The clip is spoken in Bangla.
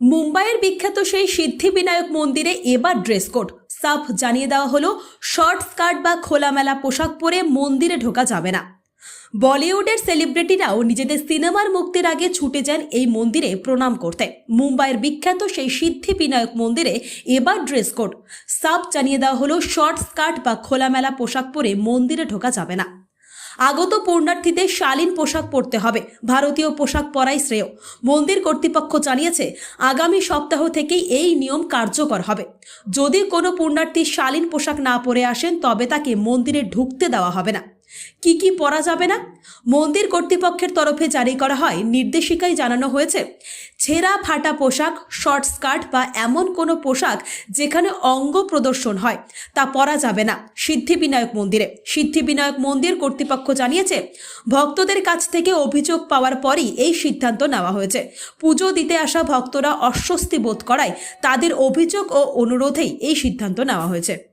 মুম্বাইয়ের বিখ্যাত সেই সিদ্ধিবিনায়ক মন্দিরে এবার ড্রেস কোড। সাফ জানিয়ে দেওয়া হলো শর্ট স্কার্ট বা খোলামেলা পোশাক পরে মন্দিরে ঢোকা যাবে না। বলিউডের সেলিব্রিটিরাও নিজেদের সিনেমার মুক্তির আগে ছুটে যান এই মন্দিরে প্রণাম করতে। মুম্বাইয়ের বিখ্যাত সেই সিদ্ধিবিনায়ক মন্দিরে এবার ড্রেস কোড। সাফ জানিয়ে দেওয়া হলো শর্ট স্কার্ট বা খোলামেলা পোশাক পরে মন্দিরে ঢোকা যাবে না। আগত পূর্ণার্থীদের শালীন পোশাক পরতে হবে। ভারতীয় পোশাক পরাই শ্রেয়। মন্দির কর্তৃপক্ষ জানিয়েছে, আগামী সপ্তাহ থেকেই এই নিয়ম কার্যকর হবে। যদি কোনো পূর্ণার্থী শালীন পোশাক না পরে আসেন, তবে তাকে মন্দিরে ঢুকতে দেওয়া হবে না। কি কি পরা যাবে না? মন্দির কর্তৃপক্ষের তরফে জারি করা হয় নির্দেশিকায় জানানো হয়েছে, ছেঁড়া ফাটা পোশাক শর্ট স্কার্ট বা এমন কোনো পোশাক যেখানে অঙ্গ প্রদর্শন হয়, তা পরা যাবে না, সিদ্ধিবিনায়ক মন্দিরে। সিদ্ধিবিনায়ক মন্দির কর্তৃপক্ষ জানিয়েছে, ভক্তদের কাছ থেকে অভিযোগ পাওয়ার পরই এই সিদ্ধান্ত নেওয়া হয়েছে। পুজো দিতে আসা ভক্তরা অস্বস্তি বোধ করায় তাদের অভিযোগ ও অনুরোধেই এই সিদ্ধান্ত নেওয়া হয়েছে।